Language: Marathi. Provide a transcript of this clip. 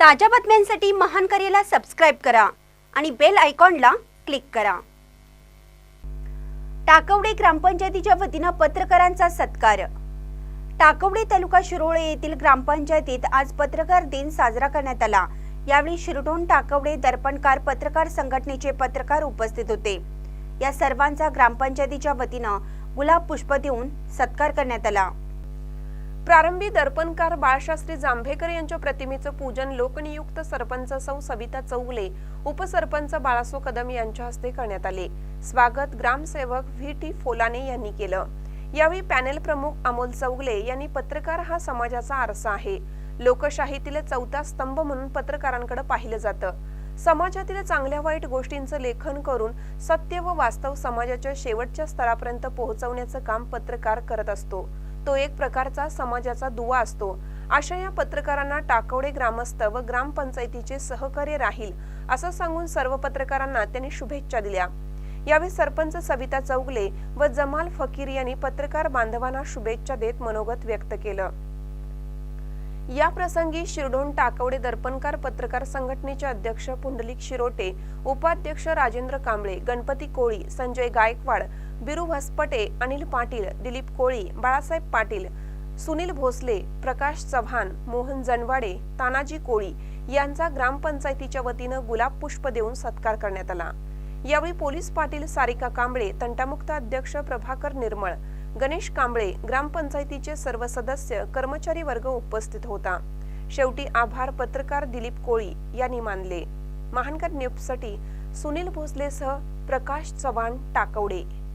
ताज्या बातम्यांसाठी महान करेला सबस्क्राईब करा आणि बेल आयकॉनला क्लिक करा. टाकवडे ग्रामपंचायतीच्या वतीनं पत्रकारांचा सत्कार. टाकवडे तालुका शिरोळे येथील ग्रामपंचायतीत आज पत्रकार दिन साजरा करण्यात आला. यावेळी शिरडोन टाकवडे दर्पणकार पत्रकार संघटनेचे पत्रकार उपस्थित होते. या सर्वांचा ग्रामपंचायतीच्या वतीनं गुलाब पुष्प देऊन सत्कार करण्यात आला. प्रारंभी दर्पणकार बाळशास्त्री जांभेकर यांच्या प्रतिमेचं पूजन लोकनियुक्त सरपंच सौ सविता चौगले उपसरपंच बाळासो कदम यांच्या हस्ते करण्यात आले. स्वागत ग्रामसेवक व्ही टी फोलाने यांनी केलं. यावेळी पॅनेल प्रमुख अमोल चौगले यांनी पत्रकार हा समाजाचा आरसा आहे. लोकशाहीतील चौथा स्तंभ म्हणून पत्रकारांकडे पाहिलं जातं. समाजातील चांगल्या वाईट गोष्टींचं लेखन करून सत्य व वास्तव समाजाच्या शेवटच्या स्तरापर्यंत पोहोचवण्याचं काम पत्रकार करत असतो. तो एक प्रकारचा समाजाचा दुवा असतो. अशा या पत्रकारांना टाकवडे ग्रामस्थ व ग्रामपंचायतीचे सहकार्य राहील असं सांगून सर्व पत्रकारांना त्यांनी शुभेच्छा दिल्या. यावेळी सरपंच सविता चौगले व जमाल फकीर यांनी पत्रकार बांधवांना शुभेच्छा देत मनोगत व्यक्त केलं. या प्रसंगी शिरडोन टाकवडे दर्पणकार पत्रकार संघटनेचे अध्यक्ष पुंडलिक शिरोटे उपाध्यक्ष राजेंद्र कांबळे गणपती कोळी संजय गायकवाड बिरू भसपटे अनिल पाटील दिलीप कोळी बाळासाहेब पाटील सुनील भोसले प्रकाश चव्हाण मोहन जनवाडे तानाजी कोळी यांचा ग्रामपंचायतीच्या वतीनं गुलाब पुष्प देऊन सत्कार करण्यात आला. यावेळी पोलीस पाटील सारिका कांबळे तंटामुक्त अध्यक्ष प्रभाकर निर्मळ गणेश कांबळे ग्रामपंचायतीचे सर्व सदस्य कर्मचारी वर्ग उपस्थित होता. शेवटी आभार पत्रकार दिलीप कोळी यांनी मानले. महानकर न्यूजसाठी सुनील भोसलेसह प्रकाश चव्हाण टाकवडे.